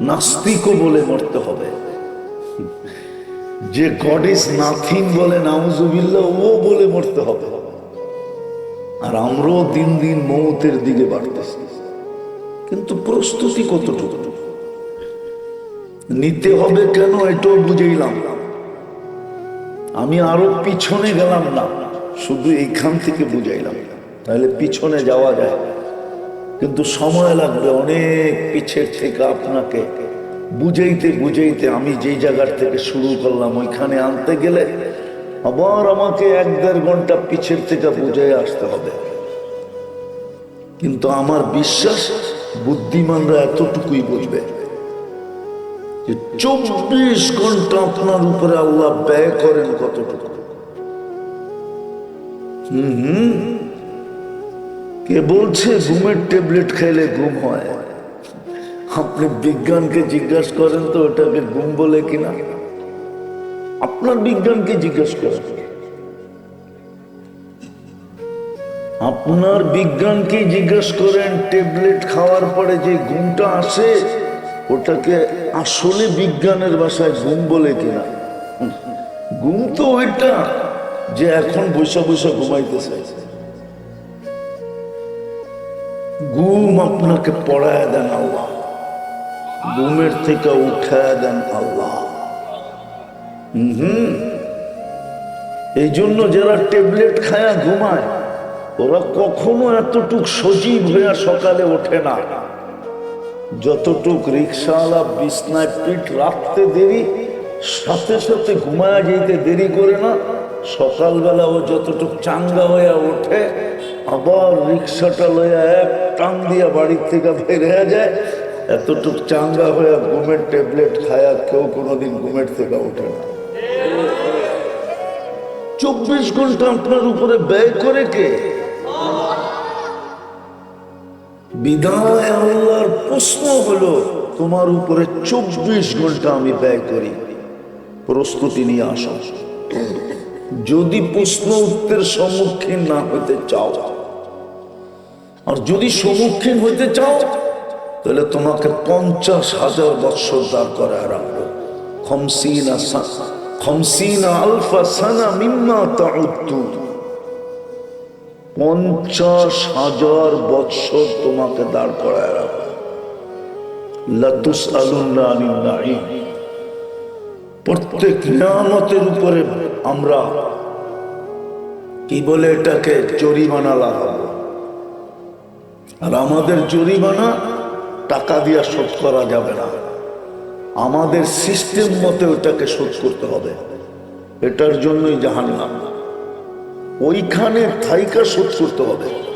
নাস্তিকও বলে মরতে হবে। যে গড ইজ নাথিং বলে নাউজুবিল্লাহ, ও বলে মরতে হবে। আর আমরাও দিন দিন মৌতের দিকে বাড়তেছি। কিন্তু প্রস্তুতি কতটুকু? নিতে হবে কেন এটাও বুঝেইলাম আমি আরও পিছনে গেলাম না, শুধু এইখান থেকে বুঝাইলাম। তাহলে পিছনে যাওয়া যায়। কিন্তু সময় লাগবে, অনেক পিছের থেকে আপনাকে বুঝাইতে বুঝাইতে আমি যেই জায়গার থেকে শুরু করলাম, ওইখানে আনতে গেলে আবার আমাকে এক দেড় ঘণ্টা পিছের থেকে বুঝাই আসতে হবে। কিন্তু আমার বিশ্বাস, বুদ্ধিমানরা এতটুকুই বুঝবে যে চব্বিশ ঘণ্টা আপনার উপরে আল্লাহ ব্যয় করেন কতটুকু। হুম হুম। কে বলছে ঘুমের ট্যাবলেট খাইলে ঘুম হয়? আপনি বিজ্ঞানকে জিজ্ঞাসা করেন তো ওটাকে ঘুম বলে কিনা? আপনার বিজ্ঞানকে জিজ্ঞাসা করেন। আপনার বিজ্ঞানকে জিজ্ঞেস করেন, ট্যাবলেট খাওয়ার পরে যে ঘুমটা আসে, ওটাকে আসলে বিজ্ঞানের ভাষায় ঘুম বলে কিনা? ঘুম তো ওইটা যে এখন বৈশা বৈশা ঘুমাইতে চাইছে ঘুম আপনাকে পড়ায় দেন আল্লাহ। ঘুমের থেকে উঠায় দেন আল্লাহ। হুম এই জন্য যারা ট্যাবলেট খায়া ঘুমায়, ওরা কখনো এতটুক সজীব হইয়া সকালে ওঠে না। যতটুক রিক্সাওয়ালা বিছনায় পিঠ রাখতে দেরি, সাথে সাথে ঘুমায়া যেতে দেরি করে না, সকালবেলা ও যতটুক চাঙ্গা হইয়া ওঠে, আবার রিক্সাটা লইয়া এক টান দিয়া বাড়ির থেকে বেরিয়ে যায়। এতটুক চাঙ্গা হইয়া ঘুমের ট্যাবলেট খায়া কেউ কোনোদিন ঘুমের থেকে ওঠে না। চব্বিশ ঘণ্টা আপনার উপরে ব্যয় করে কে? বিদায় আল্লাহর প্রশ্ন হলো, তোমার উপরে চব্বিশ ঘণ্টা আমি ব্যয় করি। প্রস্তুতি নিয়ে আসো। যদি প্রশ্ন উত্তরের সম্মুখীন না হতে চাও আর যদি সম্মুখীন হতে চাও, তাহলে তোমাকে পঞ্চাশ হাজার বৎসর দাঁড় করে খমসিনা আলফা পঞ্চাশ হাজার বৎসর তোমাকে দাঁড় করায়। প্রত্যেক নিয়ামতের উপরে আমরা কি বলে এটাকে জরিমানা লাগাবো? আর আমাদের জরিমানা টাকা দিয়া শোধ করা যাবে না। আমাদের সিস্টেম মতে ওটাকে শোধ করতে হবে। এটার জন্যই জাহান্নাম। ওইখানে থাইকা শোধ করতে হবে।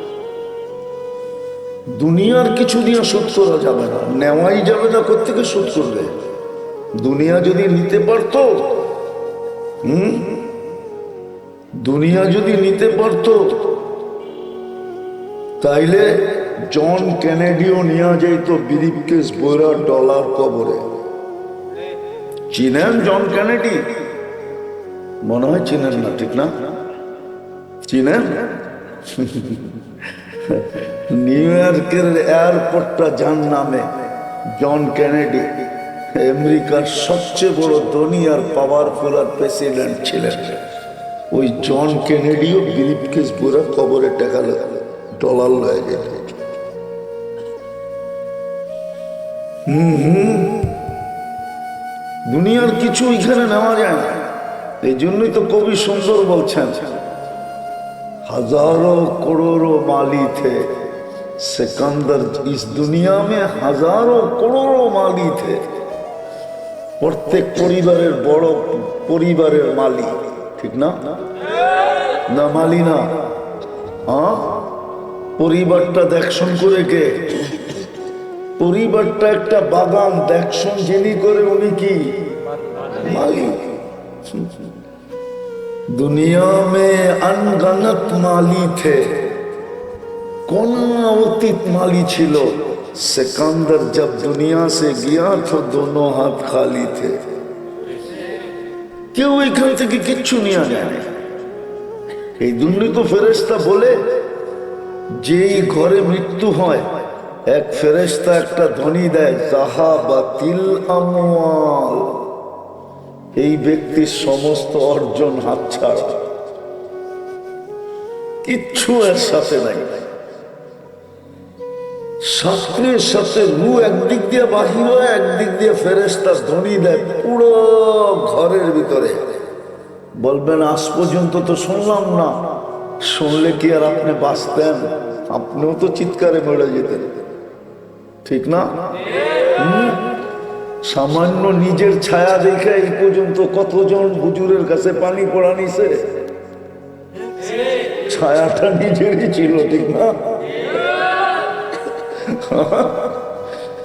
দুনিয়ার কিছু নিয়ে শোধ করা যাবে না। নেওয়াই যাবে না কোথেকে শোধ করবে? দুনিয়া যদি নিতে পারতো, হুম? দুনিয়া যদি নিতে পারতো, তাইলে জন কেনেডিও নিয়ে যাইত বিরিপকেস বইরা ডলার কবরে। চিনেন জন কেনেডি? মনে হয় চিনেন না, ঠিক না? চিনেন? নিউ ইয়র্কের এয়ারপোর্টটা যার নামে জন কেনেডি। আমেরিকার সবচেয়ে বড় ধনী আর পাওয়ারফুল আর প্রেসিডেন্ট ছিলেন। ওই জন কেনেডিও বিরিপকেস বইরা কবরে টাকা ডলার লয়ে গেল দুনিয়ার কিছু এখানে নেওয়া যায় না এই জন্যই তো কবি সুন্দর বলছেন हजारों करोड़ों माली थे सिकंदर इस दुनिया में হাজারো করোড়ো মালি थे প্রত্যেক পরিবারের বড় পরিবারের মালি ঠিক না না মালি না হ্যাঁ পরিবারটা দেখশন করে কে পরিবারটা একটা বাগান দেখশন যিনি করে উনি কি মালিক दुनिया में अनगणत माली थे কোন অতীত মালি ছিল সেকান্দার जब दुनिया से गया तो दोनों हाथ खाली थे কেউ এখান থেকে কিচ্ছু নিয়ে যায় না। এই জন্যই তো ফেরেস্তা বলে যেই ঘরে মৃত্যু হয় এক ফেরেশতা একটা ধ্বনি দেয় জাহা বা তিল এই ব্যক্তির সমস্ত অর্জন হাতছাড়া কিচ্ছু এর সাথে নাই। শাস্ত্রের সাথে রু একদিক দিয়ে বাহির হয় একদিক দিয়ে ফেরেস্তা ধ্বনি দেয়, পুরো ঘরের ভিতরে। বলবেন, আজ পর্যন্ত তো শুনলাম না। শুনলে কি আর আপনি বাঁচতেন? আপনিও তো চিৎকারে বেড়ে যেতেন। ঠিক না? সামান্য নিজের ছায়া দেখে এই পর্যন্ত কতজন হুজুরের কাছে পানি পড়া নিছে? ছায়াটা নিজেরই ছিল, ঠিক না?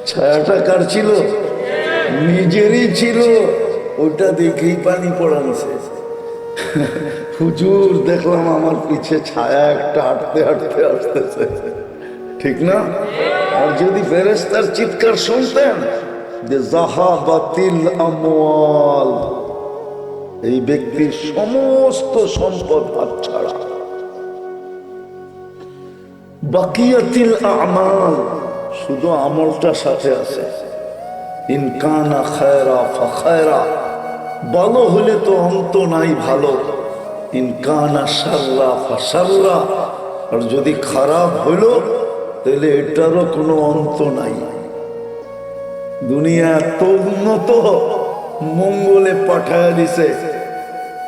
ছায়াটা কার ছিল? নিজেরই ছিল। ওটা দেখেই পানি পড়ানছে হুজুর, দেখলাম আমার পিছে ছায়া একটা হাঁটতে হাঁটতে আসতেছে। ঠিক না? আর যদি ফেরেস্তার চিৎকার শুনতেন যে জাহা বাতিল আমওয়াল এই ব্যক্তির সমস্ত সম্পদ হাতছাড়া বাকিয়াতিল আমাল, শুধু আমলটা সাথে আছে। ইনকানা খায়রা ফাখায়রা, ভালো হলে তো অন্ত নাই ভালো। ইনকানা সাররা ফাসাররা আর যদি খারাপ হইল তাহলে এটারও কোনো অন্ত নাই। দুনিয়া এত উন্নত, মঙ্গলে পাঠায় দিছে।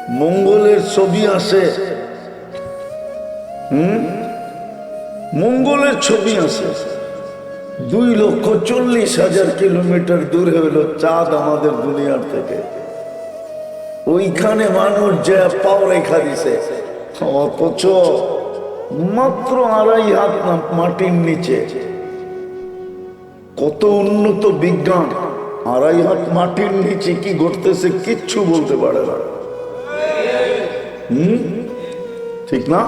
মঙ্গলের ছবি আসে। মঙ্গলের ছবি আসে। দুই লক্ষ চল্লিশ হাজার কিলোমিটার দূরে হইল চাঁদ আমাদের দুনিয়ার থেকে। ওইখানে মানুষ যা পাও রেখা দিছে। অথচ মাত্র আড়াই হাত না, মাটির নিচে। কত উন্নত বিজ্ঞান, আড়াই হাত মাটির নিচে কি ঘটতেছে কিচ্ছু বলতে পারে না। হুম? ঠিক না?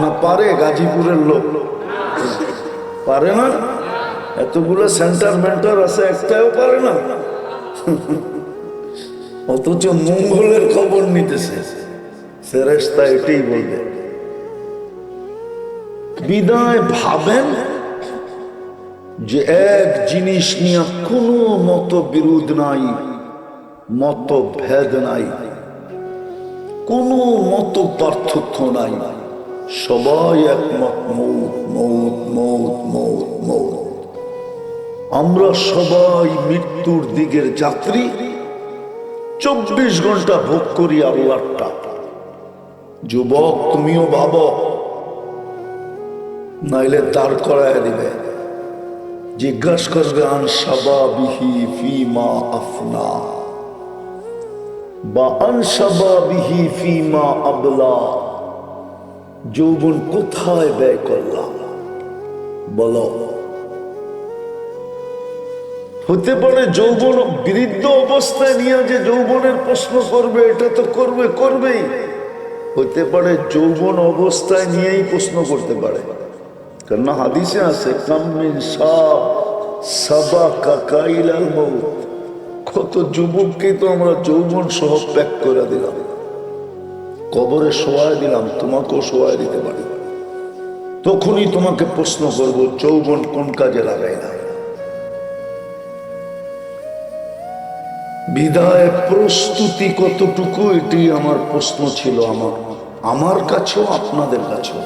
না পারে গাজীপুরের লোক। পারে না? এতগুলো সেন্টার মেন্টার আছে, একটাও পারে না। অথচ মঙ্গলের খবর নিতেছে। ফেরেস্তা এটাই বলবে। বিদায় ভাবেন যে এক জিনিস নিয়ে কোনো মত বিরোধ নাই, মত ভেদ নাই, কোনো মত পার্থক্য নাই। সবাই একমত, মৌত মৌত মৌত মৌত মৌত। আমরা সবাই মৃত্যুর দিকের যাত্রী। চব্বিশ ঘণ্টা ভোগ করি আল্লাহটা যুবক, তুমিও ভাব নাইলে দাঁড় করায় দিবে। জিজ্ঞাসা করবে, আন সাবা বিহি ফিমা আফনা? বা, আন সাবা বিহি ফিমা আবলা? যৌবন কোথায় ব্যয় করলাম বলো। হতে পারে যৌবন বৃদ্ধ অবস্থায় নিয়ে যে যৌবনের প্রশ্ন করবে, এটা তো করবে, করবেই। হতে পারে যৌবন অবস্থায় নিয়েই প্রশ্ন করতে পারে। কেননা হাদিসে আছে কামিন সাব সাবা কাকাইলাল মৌত কত যুবককে তো আমরা যৌবন সহ প্যাক করে দিলাম। কবরে শোয়ায় দিলাম, তোমাকেও শোয়ায় দিতে পারি। তখনই তোমাকে প্রশ্ন করব, যৌবন কোন কাজে লাগাই না? বিদায় প্রস্তুতি কতটুকু, এটি আমার প্রশ্ন ছিল আমার আমার কাছেও, আপনাদের কাছেও।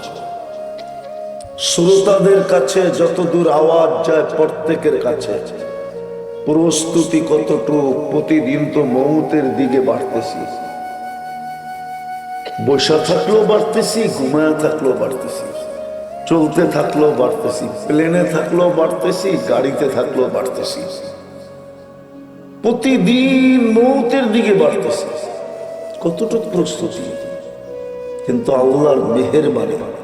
শ্রোতাদের কাছে যতদূর আওয়াজ যায় প্রত্যেকের কাছে। প্রস্তুতি কতটুকু প্রতিদিন তো মৌতের দিকে বাড়তেছি। বসা থাকলেও বাড়তেছি, ঘুমায় থাকলেও বাড়তেছি। চলতে থাকলেও বাড়তেছি, প্লেনে থাকলেও বাড়তেছি, গাড়িতে থাকলেও বাড়তেছি। প্রতিদিন মৌতের দিকে বাড়তেছি। কতটুকু প্রস্তুতি? কিন্তু আল্লাহর মেহেরবানি।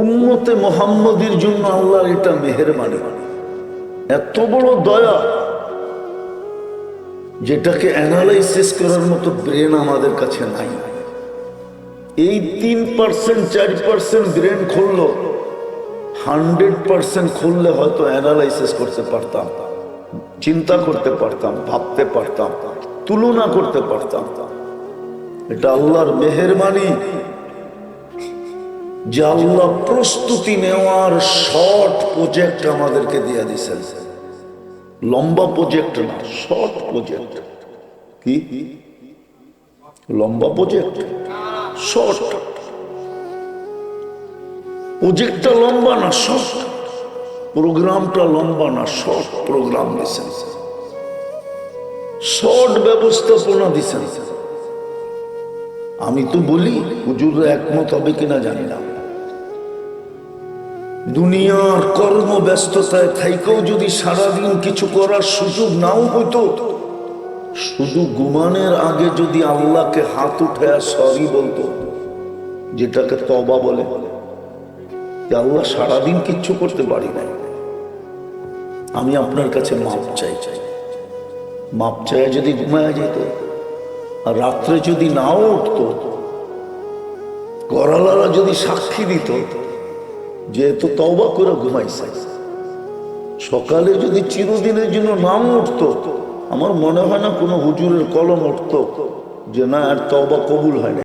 উম্মতে মোহাম্মদের জন্য আল্লাহর এটা মেহেরবানি। এত বড় দয়া যেটাকে অ্যানালাইসিস করার মতো ব্রেন আমাদের কাছে নাই। এই তিন পার্সেন্ট চার পার্সেন্ট ব্রেন খুললো হান্ড্রেড পার্সেন্ট খুললে হয়তো অ্যানালাইসিস করতে পারতাম, চিন্তা করতে পারতাম, ভাবতে পারতাম, তুলনা করতে পারতাম। এটা আল্লাহর মেহরবানি। যে আল্লাহ প্রস্তুতি নেওয়ার শর্ট প্রজেক্ট আমাদেরকে দিয়ে দিছেন। লম্বা প্রজেক্ট না শর্ট প্রজেক্ট কি? লম্বা প্রজেক্ট শর্ট প্রজেক্টটা লম্বা না শর্ট প্রোগ্রামটা লম্বা না শর্ট প্রোগ্রাম দিছেন। শর্ট ব্যবস্থাপনা দিছেন। আমি তো বলি হুজুর একমত হবে কিনা জানি না। দুনিয়ার কর্ম ব্যস্ততায় থাইকেও যদি সারাদিন কিছু করার সুযোগ নাও হইতো, শুধু গুমানের আগে যদি আল্লাহকে হাত উঠে সরি বলতো, যেটাকে তবা বলে আল্লাহ সারাদিন কিচ্ছু করতে পারি নাই। আমি আপনার কাছে মাপ চাই। চাই মাপ চাই যদি ঘুমায় যেত, আর রাত্রে যদি নাও উঠতো করালারা যদি সাক্ষী দিত যেহেতু তওবা করে ঘুমাইছে। সকালে যদি চিরদিনের জন্য নাম উঠত, আমার মনে হয় না কোনো হুজুরের কলম উঠত যে না, আর তবা কবুল হয় না